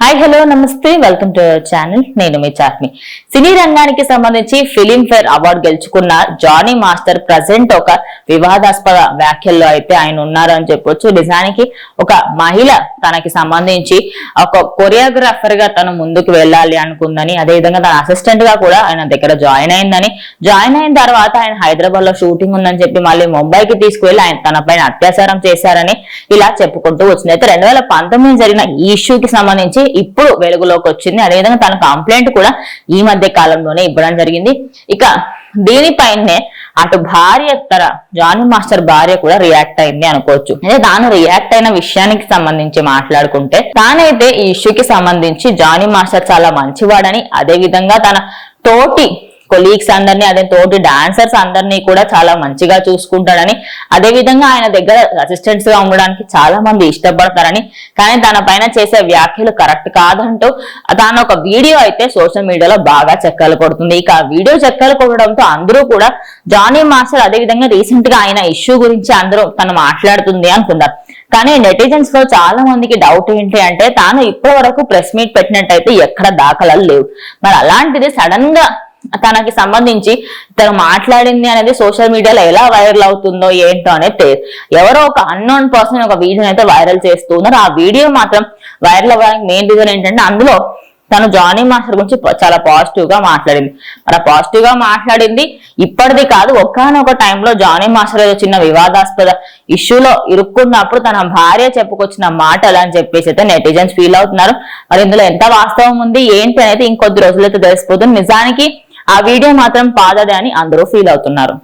Hi hello నమస్తే. Welcome to our channel నేను మీ చార్మి. సినీ రంగానికి సంబంధించి ఫిలిం ఫేర్ అవార్డు గెలుచుకున్న జానీ మాస్టర్ ప్రజెంట్ ఒక వివాదాస్పద వ్యాఖ్యల్లో అయితే ఆయన ఉన్నారని చెప్పొచ్చు. నిజానికి ఒక మహిళ తనకి సంబంధించి ఒక కొరియోగ్రాఫర్గా తను ముందుకు వెళ్ళాలి అనుకుందని అదేవిధంగా తన అసిస్టెంట్గా కూడా ఆయన దగ్గర జాయిన్ అయిందని. జాయిన్ అయిన తర్వాత ఆయన హైదరాబాద్లో షూటింగ్ ఉందని చెప్పి మళ్ళీ ముంబైకి తీసుకువెళ్ళి ఆయన తన పైన అత్యాచారం చేశారని ఇలా చెప్పుకుంటూ వచ్చింది. అయితే రెండు వేల పంతొమ్మిది జరిగిన ఈ ఇష్యూకి సంబంధించి ఇప్పుడు వెలుగులోకి వచ్చింది. అదేవిధంగా తన కంప్లైంట్ కూడా ఈ మధ్య కాలంలోనే ఇవ్వడం జరిగింది. ఇక దీనిపైనే అటు భార్య తర జానీ మాస్టర్ భార్య కూడా రియాక్ట్ అయింది అనుకోవచ్చు. అంటే తాను రియాక్ట్ అయిన విషయానికి సంబంధించి మాట్లాడుకుంటే తానైతే ఈ ఇష్యూకి సంబంధించి జానీ మాస్టర్ చాలా మంచివాడని అదే విధంగా తన తోటి కొలీగ్స్ అందరినీ అదే తోటి డాన్సర్స్ అందరినీ కూడా చాలా మంచిగా చూసుకుంటాడని అదే విధంగా ఆయన దగ్గర అసిస్టెంట్స్గా ఉండడానికి చాలా మంది ఇష్టపడతారని కానీ తన పైన చేసే వ్యాఖ్యలు కరెక్ట్ కాదంటూ తాను ఒక వీడియో అయితే సోషల్ మీడియాలో బాగా చెక్కలు కొడుతుంది. ఇక వీడియో చెక్కలు కొట్టడంతో అందరూ కూడా జానీ మాస్టర్ అదే విధంగా రీసెంట్గా ఆయన ఇష్యూ గురించి అందరూ తను మాట్లాడుతుంది అనుకున్నారు కానీ నెటిజన్స్లో చాలా మందికి డౌట్ ఏంటి అంటే తాను ఇప్పటి వరకు ప్రెస్ మీట్ పెట్టినట్టయితే ఎక్కడ దాఖలాలు లేవు. మరి అలాంటిది సడన్గా తనకి సంబంధించి తను మాట్లాడింది అనేది సోషల్ మీడియాలో ఎలా వైరల్ అవుతుందో ఏంటో అనేది తెలియదు. ఎవరో ఒక అన్నోన్ పర్సన్ ఒక వీడియోని అయితే వైరల్ చేస్తున్నారు ఆ వీడియో మాత్రం వైరల్ అవ్వడానికి మెయిన్ రీజన్ ఏంటంటే అందులో తను జానీ మాస్టర్ గురించి చాలా పాజిటివ్గా మాట్లాడింది. మరి పాజిటివ్గా మాట్లాడింది ఇప్పటిది కాదు ఒకనొక టైంలో జానీ మాస్టర్ ఏదో చిన్న వివాదాస్పద ఇష్యూలో ఇరుక్కున్నప్పుడు తన భార్య చెప్పుకొచ్చిన మాటలు అని చెప్పేసి అయితే నెటిజన్స్ ఫీల్ అవుతున్నారు. మరి ఇందులో ఎంత వాస్తవం ఉంది ఏంటి అనేది ఇంకొద్ది రోజులైతే తెలిసిపోతుంది. నిజానికి ఆ వీడియో మాత్రం పాదదే అని అందరూ ఫీల్ అవుతున్నారు.